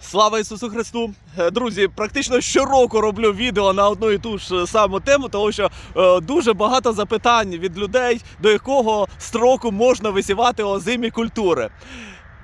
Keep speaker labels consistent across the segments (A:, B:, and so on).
A: Слава Ісусу Христу! Е, Друзі, практично щороку роблю відео на одну і ту ж саму тему, тому що е, дуже багато запитань від людей, до якого строку можна висівати озимі культури.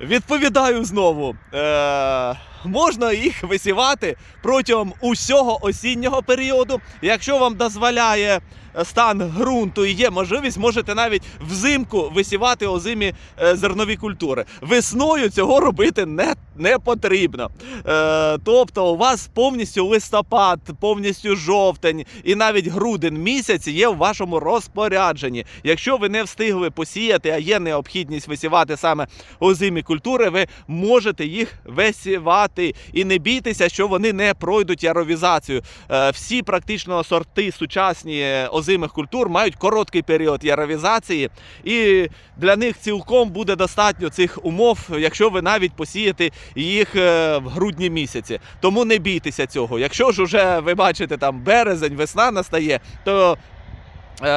A: Відповідаю знову. Е, можна їх висівати протягом усього осіннього періоду. Якщо вам дозволяє стан ґрунту і є можливість, можете навіть взимку висівати озимі е, зернові культури. Весною цього робити не, не потрібно. Е, тобто, у вас повністю листопад, повністю жовтень і навіть грудень місяць є в вашому розпорядженні. Якщо ви не встигли посіяти, а є необхідність висівати саме озимі культури, ви можете їх висівати. І не бійтеся, що вони не пройдуть яровізацію. Е, всі практично сорти сучасні е, озимих культур мають короткий період яровізації, і для них цілком буде достатньо цих умов, якщо ви навіть посієте їх е, в грудні місяці. Тому не бійтеся цього. Якщо ж уже ви бачите там березень, весна настає, то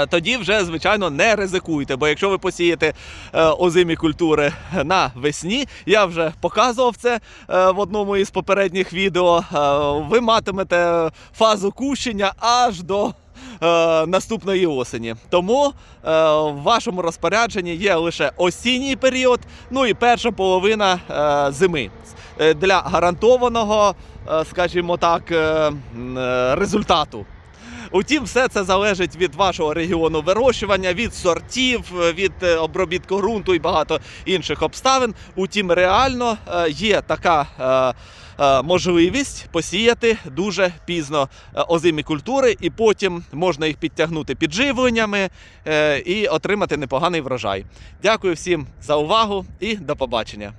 A: Тоді вже, звичайно, не ризикуйте, бо якщо ви посієте е, озимі культури на весні, я вже показував це е, в одному із попередніх відео. е, ви матимете фазу кущення аж до. е, Наступної осені. Тому е, в вашому розпорядженні є лише осінній період, ну і перша половина е, зими Е, для гарантованого, е, скажімо так, е, е, результату. Утім, все це залежить від вашого регіону вирощування, від сортів, від е, обробітку ґрунту і багато інших обставин. Утім, реально е, є така. е, Можливість посіяти дуже пізно озимі культури, і потім можна їх підтягнути підживленнями і отримати непоганий врожай. Дякую всім за увагу і до побачення.